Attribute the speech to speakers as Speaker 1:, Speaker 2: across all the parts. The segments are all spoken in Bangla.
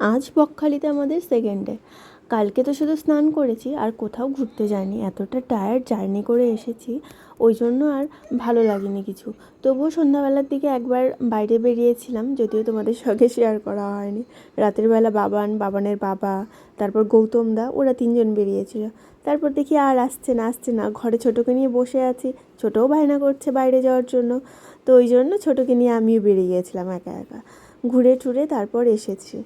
Speaker 1: আজ বকখালিতে আমাদের সেকেন্ড ডে কালকে তো শুধু স্নান করেছি, আর কোথাও ঘুরতে যাইনি। এতটা টায়ার্ড জার্নি করে এসেছি, ওই জন্য আর ভালো লাগেনি কিছু। তবুও সন্ধ্যাবেলার দিকে একবার বাইরে বেরিয়েছিলাম, যদিও তোমাদের সঙ্গে শেয়ার করা হয়নি। রাতের বেলা বাবান, বাবানের বাবা, তারপর গৌতম দা, ওরা তিনজন বেরিয়েছিল। তারপর দেখি আর আসছে না আসছে না। ঘরে ছোটোকে নিয়ে বসে আছি, ছোটোও বায়না করছে বাইরে যাওয়ার জন্য। তো ওই জন্য ছোটোকে নিয়ে আমিও বেরিয়ে গিয়েছিলাম একা একা। ঘুরে টুরে তারপর এসেছি।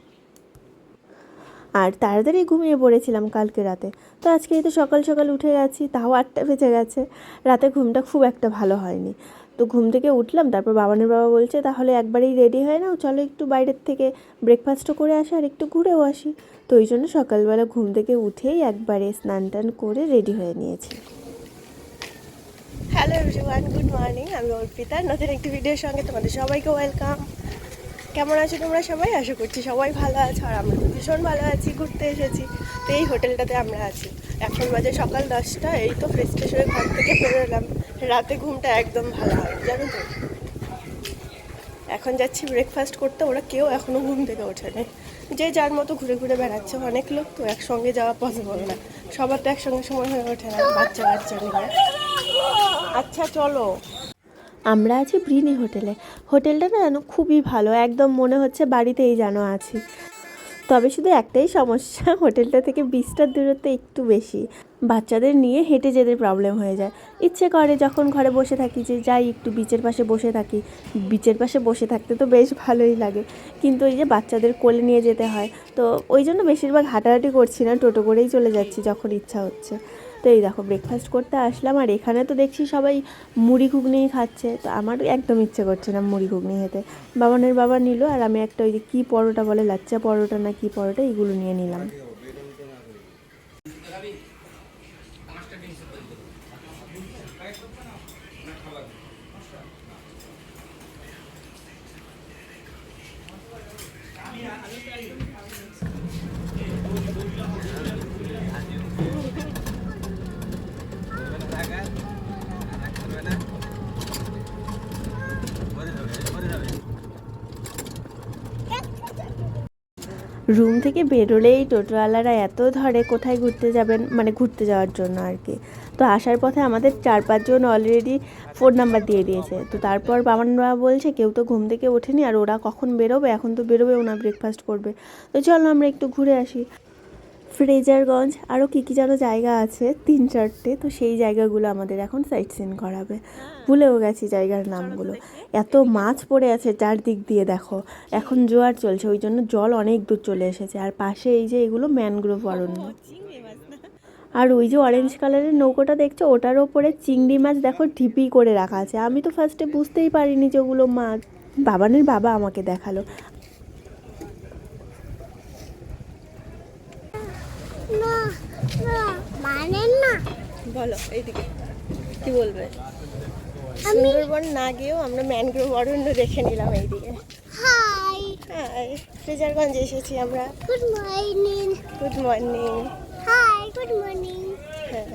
Speaker 1: আর তাড়াতাড়ি ঘুমিয়ে পড়েছিলাম কালকে রাতে। তো আজকে তো সকাল সকাল উঠে গেছি, তাও আটটা বেজে গেছে। রাতে ঘুমটা খুব একটা ভালো হয়নি। তো ঘুম থেকে উঠলাম, তারপর বাবানের বাবা বলছে, তাহলে একবারেই রেডি হয়ে নাও, চলো একটু বাইরের থেকে ব্রেকফাস্টও করে আসি আর একটু ঘুরেও আসি। তো ওই জন্য সকালবেলা ঘুম থেকে উঠেই একবারে স্নান টান করে রেডি হয়ে নিয়েছি। হ্যালো এভরিওয়ান গুড মর্নিং আমি অর্পিতা। নতুন একটি ভিডিওর সঙ্গে তোমাদের সবাইকে ওয়েলকাম কেমন আছো তোমরা সবাই? আশা করছি সবাই ভালো আছো আর আমরা তো ভীষণ ভালো আছি, ঘুরতে এসেছি। তো এই হোটেলটাতে আমরা আছি। এখন বাজে সকাল দশটা, এই তো ফ্রেশ ট্রেশ হয়ে ঘর থেকে বেরোলাম রাতে ঘুমটা একদম ভালো হয় জানো তো? এখন যাচ্ছি ব্রেকফাস্ট করতে, ওরা কেউ এখনও ঘুম থেকে ওঠেনি। যে যার মতো ঘুরে ঘুরে বেড়াচ্ছে, অনেক লোক তো একসঙ্গে যাওয়া পসিবল না। সবার তো একসঙ্গে সময় হয়ে ওঠে না বাচ্চা বাচ্চা নিয়ে। আচ্ছা চলো। আমরা আছি ব্রিনি হোটেলে। হোটেলটা না যেন খুবই ভালো, একদম মনে হচ্ছে বাড়িতেই যেন আছি। তবে শুধু একটাই সমস্যা, হোটেলটা থেকে বিচটার দূরত্ব একটু বেশি। বাচ্চাদের নিয়ে হেঁটে যেতে প্রবলেম হয়ে যায়। ইচ্ছে করে যখন ঘরে বসে থাকি যে যাই একটু বিচের পাশে বসে থাকি। বিচের পাশে বসে থাকতে তো বেশ ভালোই লাগে। কিন্তু ওই যে বাচ্চাদের কোলে নিয়ে যেতে হয়, তো ওই জন্য বেশিরভাগ হাঁটাহাঁটি করছি না, টোটো করেই চলে যাচ্ছি যখন ইচ্ছা হচ্ছে। তো এই দেখো ব্রেকফাস্ট করতে আসলাম আর এখানে তো দেখছি সবাই মুড়ি ঘুগনিই খাচ্ছে। তো আমার একদম ইচ্ছে করছে না মুড়ি ঘুগনি খেতে। বাবানের বাবা নিল আর আমি একটা ওই যে কী পরোটা বলে, লাচ্চা পরোটা না কী পরোটা, এগুলো নিয়ে নিলাম। রুম থেকে বেরোলেই টোটোওয়ালারা এত ধরে কোথায় ঘুরতে যাবেন মানে ঘুরতে যাওয়ার জন্য আর কি। তো আসার পথে আমাদের চার পাঁচজন অলরেডি ফোন নাম্বার দিয়ে দিয়েছে। তো তারপর বাবান বাবা বলছে, কেউ তো ঘুম থেকে ওঠেনি, আর ওরা কখন বেরোবে? এখন তো বেরোবে ওনা ব্রেকফাস্ট করবে। তো চলো আমরা একটু ঘুরে আসি। ফ্রেজারগঞ্জ আরও কী কী যেন জায়গা আছে তিন চারটে তো সেই জায়গাগুলো আমাদের এখন সাইট সিন করাবে ভুলেও গেছি জায়গার নামগুলো। এত মাছ পড়ে আছে চারদিক দিয়ে দেখো। এখন জোয়ার চলছে ওই জন্য জল অনেক দূর চলে এসেছে। আর পাশে এই যে এগুলো ম্যানগ্রোভ অরণ্য। আর ওই যে অরেঞ্জ কালারের নৌকোটা দেখছ ওটার ওপরে চিংড়ি মাছ দেখো ঢিপি করে রাখা আছে। আমি তো ফার্স্টে বুঝতেই পারিনি যে ওগুলো মাছ। বাবানের বাবা আমাকে দেখাল।
Speaker 2: না না। না
Speaker 1: বলো এইদিকে। কি বলবে? সুন্দরবন না গিয়েও আমরা ম্যানগ্রোভ অরণ্য দেখে নিলাম এইদিকে।
Speaker 2: হাই।
Speaker 1: হাই ফ্রেজারগঞ্জে এসেছি আমরা।
Speaker 2: Good morning
Speaker 1: good morning
Speaker 2: hi good morning
Speaker 1: হ্যাঁ।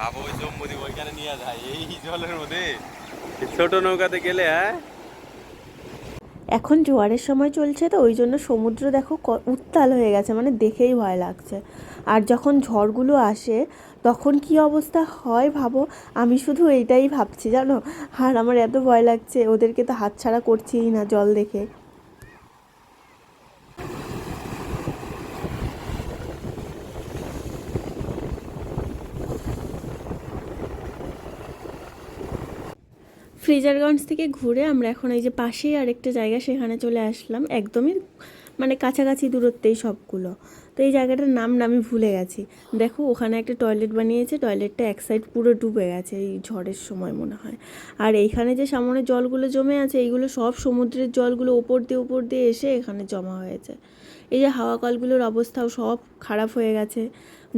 Speaker 3: বাবা ওই জম্মুদি ওইখানে নিয়ে যায় এই জলের মধ্যে। ছোট নৌকাতে গেলে হ্যাঁ?
Speaker 1: এখন জোয়ারের সময় চলছে তো ওই জন্য সমুদ্র দেখো ক- উত্তাল হয়ে গেছে মানে দেখেই ভয় লাগছে। আর যখন ঝড়গুলো আসে তখন কি অবস্থা হয় ভাবো? আমি শুধু এইটাই ভাবছি জানো? আর আমার এত ভয় লাগছে ওদেরকে তো হাতছাড়া করছিই না জল দেখে। ফ্রিজারগঞ্জ থেকে ঘুরে আমরা এখন এই যে পাশেই আরেকটা জায়গা, সেখানে চলে আসলাম। একদমই মানে কাছাকাছি দূরত্বেই সবগুলো। তো এই জায়গাটার নাম আমি ভুলে গেছি। দেখো, ওখানে একটা টয়লেট বানিয়েছে, টয়লেটটা এক সাইড পুরো ডুবে গেছে, এই ঝড়ের সময় মনে হয়। আর এইখানে যে সামনে জলগুলো জমে আছে, এইগুলো সব সমুদ্রের জলগুলো ওপর দিয়ে ওপর দিয়ে এসে এখানে জমা হয়েছে। এই যে হাওয়া কলগুলোর অবস্থাও সব খারাপ হয়ে গেছে।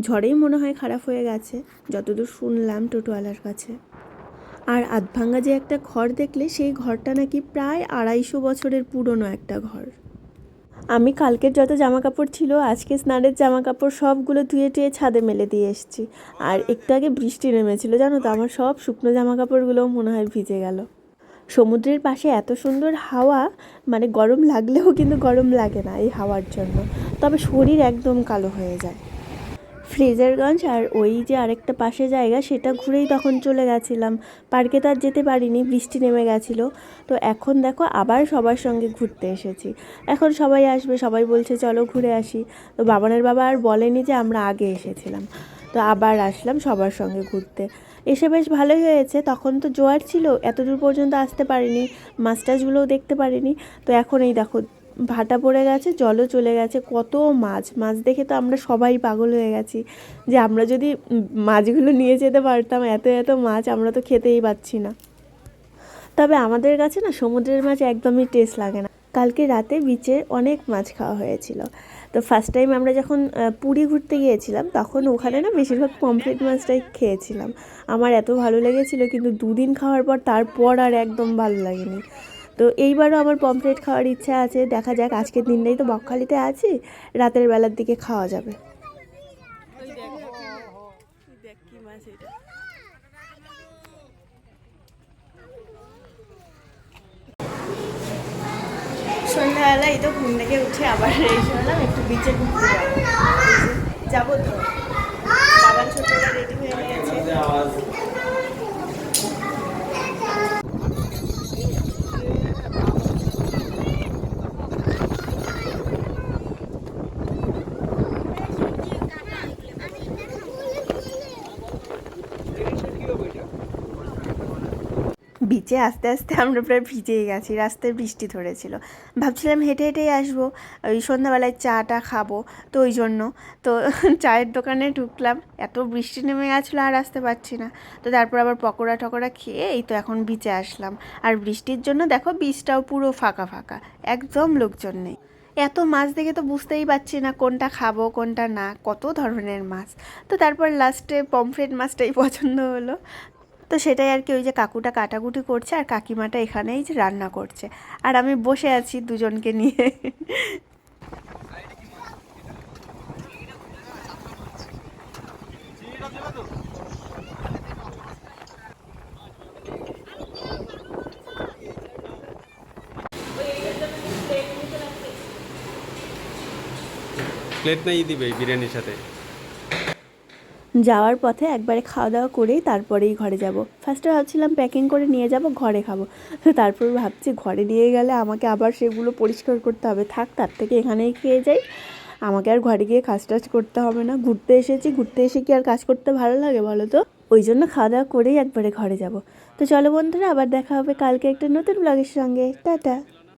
Speaker 1: ঝড়েই মনে হয় খারাপ হয়ে গেছে। যতদূর শুনলাম টোটোওয়ালার কাছে। আর আধভাঙ্গা যে একটা ঘর দেখলে সেই ঘরটা নাকি প্রায় আড়াইশো বছরের পুরনো একটা ঘর। আমি কালকের যত জামা কাপড় ছিল, আজকে স্নানের জামা কাপড় সবগুলো ধুয়ে টুয়ে ছাদে মেলে দিয়ে এসেছি। আর একটু আগে বৃষ্টি নেমেছিল, জানো তো, আমার সব শুকনো জামা কাপড়গুলোও মনে হয় ভিজে গেল। সমুদ্রের পাশে এত সুন্দর হাওয়া মানে গরম লাগলেও কিন্তু গরম লাগে না এই হাওয়ার জন্য। তবে শরীর একদম কালো হয়ে যায়। ফ্রেজারগঞ্জ আর ওই যে আরেকটা পাশে জায়গা, সেটা ঘুরেই তখন চলে গেছিলাম। পার্কে তো আর যেতে পারিনি, বৃষ্টি নেমে গেছিল। তো এখন দেখো আবার সবার সঙ্গে ঘুরতে এসেছি। এখন সবাই আসবে, সবাই বলছে, চলো ঘুরে আসি। তো বাবানের বাবা আর বলেনি যে আমরা আগে এসেছিলাম। তো আবার আসলাম সবার সঙ্গে ঘুরতে। এসে বেশ ভালোই হয়েছে। তখন তো জোয়ার ছিল এত দূর পর্যন্ত আসতে পারিনি মাছ টাছগুলোও দেখতে পারিনি। তো এখন এই দেখো ভাটা পড়ে গেছে, জলও চলে গেছে, কত মাছ। মাছ দেখে তো আমরা সবাই পাগল হয়ে গেছি যে আমরা যদি মাছগুলো নিয়ে যেতে পারতাম, এত এত মাছ আমরা তো খেতেই পাচ্ছি না। তবে আমাদের কাছে না সমুদ্রের মাছ একদমই টেস্ট লাগে না। কালকে রাতে বিচে অনেক মাছ খাওয়া হয়েছিল। তো ফার্স্ট টাইম আমরা যখন পুরী ঘুরতে গিয়েছিলাম, তখন ওখানে না বেশিরভাগ পমফ্রেট মাছটাই খেয়েছিলাম। আমার এত ভালো লেগেছিল, কিন্তু দুদিন খাওয়ার পর তারপর আর একদম ভালো লাগেনি। তো এইবারও আমার পমফ্রেট খাওয়ার ইচ্ছা আছে। দেখা যাক, আজকের দিনটাই তো বকখালিতে আছি, রাতের বেলার দিকে খাওয়া যাবে। সন্ধ্যাবেলা এই তো ঘুম থেকে উঠে আবার রেডি হলাম, একটু বিচে ঘুরতে যাব। তো? বাবার ছোটরা রেডি হয়ে গেছে। বিচে আস্তে আস্তে আমরা প্রায় ভিজেই গেছি, রাস্তায় বৃষ্টি ধরেছিল। ভাবছিলাম হেঁটে হেঁটেই আসব, ওই সন্ধ্যাবেলায় চাটা খাব, তো ওই জন্য। তো চায়ের দোকানে ঢুকলাম, এত বৃষ্টি নেমে গেছিল আর আসতে পারছি না। তো তারপর আবার পকোড়া টকোড়া খেয়ে এই তো এখন বিচে আসলাম। আর বৃষ্টির জন্য দেখো বীজটাও পুরো ফাঁকা ফাঁকা, একদম লোকজন নেই। এত মাছ দেখে তো বুঝতেই পারছি না কোনটা খাব, কোনটা না, কত ধরনের মাছ। তো তারপর লাস্টে পমফ্রেট মাছটাই পছন্দ হলো। তো সেটাই আর কি ওই যে কাকুটা কাটাকুটি করছে আর কাকিমাটা এখানেই যে রান্না করছে। আর আমি বসে আছি দুজনকে নিয়ে।
Speaker 3: প্লেট নাই দিবে বিরিয়ানির সাথে।
Speaker 1: যাওয়ার পথে একবারে খাওয়া দাওয়া করেই তারপরেই ঘরে যাব। ফার্স্টে ভাবছিলাম প্যাকিং করে নিয়ে যাব, ঘরে খাব। তো তারপর ভাবছি ঘরে নিয়ে গেলে আমাকে আবার সেগুলো পরিষ্কার করতে হবে। থাক, তার থেকে এখানেই খেয়ে যাই। আমাকে আর ঘরে গিয়ে কাজ টাজ করতে হবে না। ঘুরতে এসেছি, ঘুরতে এসে কি আর কাজ করতে ভালো লাগে বলো তো? ওই জন্য খাওয়া দাওয়া করেই একবারে ঘরে যাব। তো চলো বন্ধুরা, আবার দেখা হবে কালকে একটা নতুন ব্লগের সঙ্গে। টাটা!